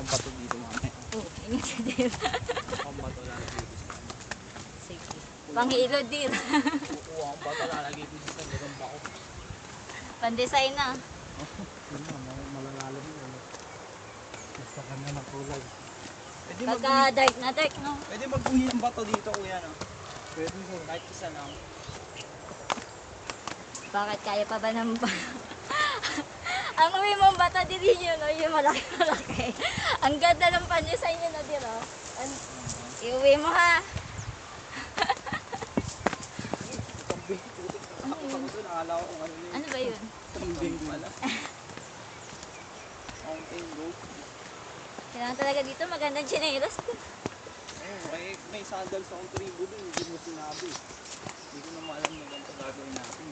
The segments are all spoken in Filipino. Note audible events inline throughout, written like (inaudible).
mga bato dito mamaya. Oh, ingat ka din. Ang bato lalagay ko sa Sige. Panghilo din. Kukuha ang bato lalagay ko sa loob ako. Pandesign na. Yun na, mal- malalalim yun. Basta kanya ng kulay. Pwede mag Pagka dark na dark, no? Pwede magbuhi ng bato dito kuya no? Pwede yun. Kahit isa lang. Bakit kaya pa ba ng... Ang uwi mong bata din yun, no? Yung malaki-malaki. (laughs) Ang ganda ng pandesign nyo na din, oh. An- Iuwi mo, ha? (laughs) Ano ba yun? Kambing pala. Mountain goat. Kailangan talaga dito magandang chinelas. Oh, eh, may sandals akong tribo doon. Hindi mo sinabi. Hindi ko naman alam na ganito gagawin natin.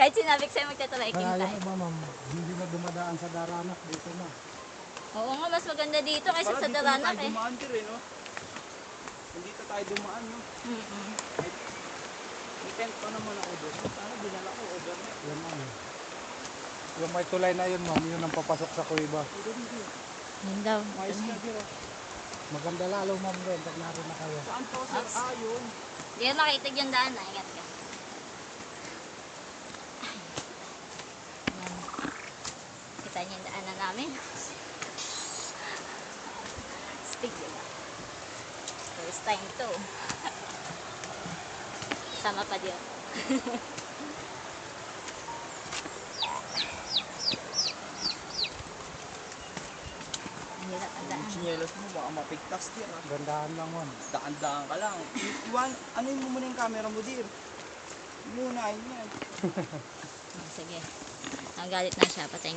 Kahit sinabi ko sa'yo magtatry Kaya tayo. yung iba ma'am, hindi na dumadaan sa daranak dito na. Oo nga, mas maganda dito kaysa sa dito na Daranak tayo eh. dumaan din eh, no? Nandito tayo dumaan, no? Mm-mm. May, may tent pa naman ako doon. Sana dinala ko overnight. Yan ma'am. Yung may tulay na yun ma'am, yun ang papasok sa kuiba. Dito, dito. Yun daw. Mais ka dito. Maganda lalo ma'am doon pag naroon na kayo. Saan po, sir? Ah, yun. Hindi ka makitig yung daan na. Ingat ka. Kita niyo yung daanan namin. Stick diba? First time to. Sama pa. (laughs) Ang hirap ang daan. Yung chinelas mo, baka mapigtas din, ah. Gandahan lang ma'am. Daan-daan ka lang. Iwan, ano mo muna yung camera mo, dear? Muna, yun yan. (laughs) Sige. Ang galit na siya. Patayin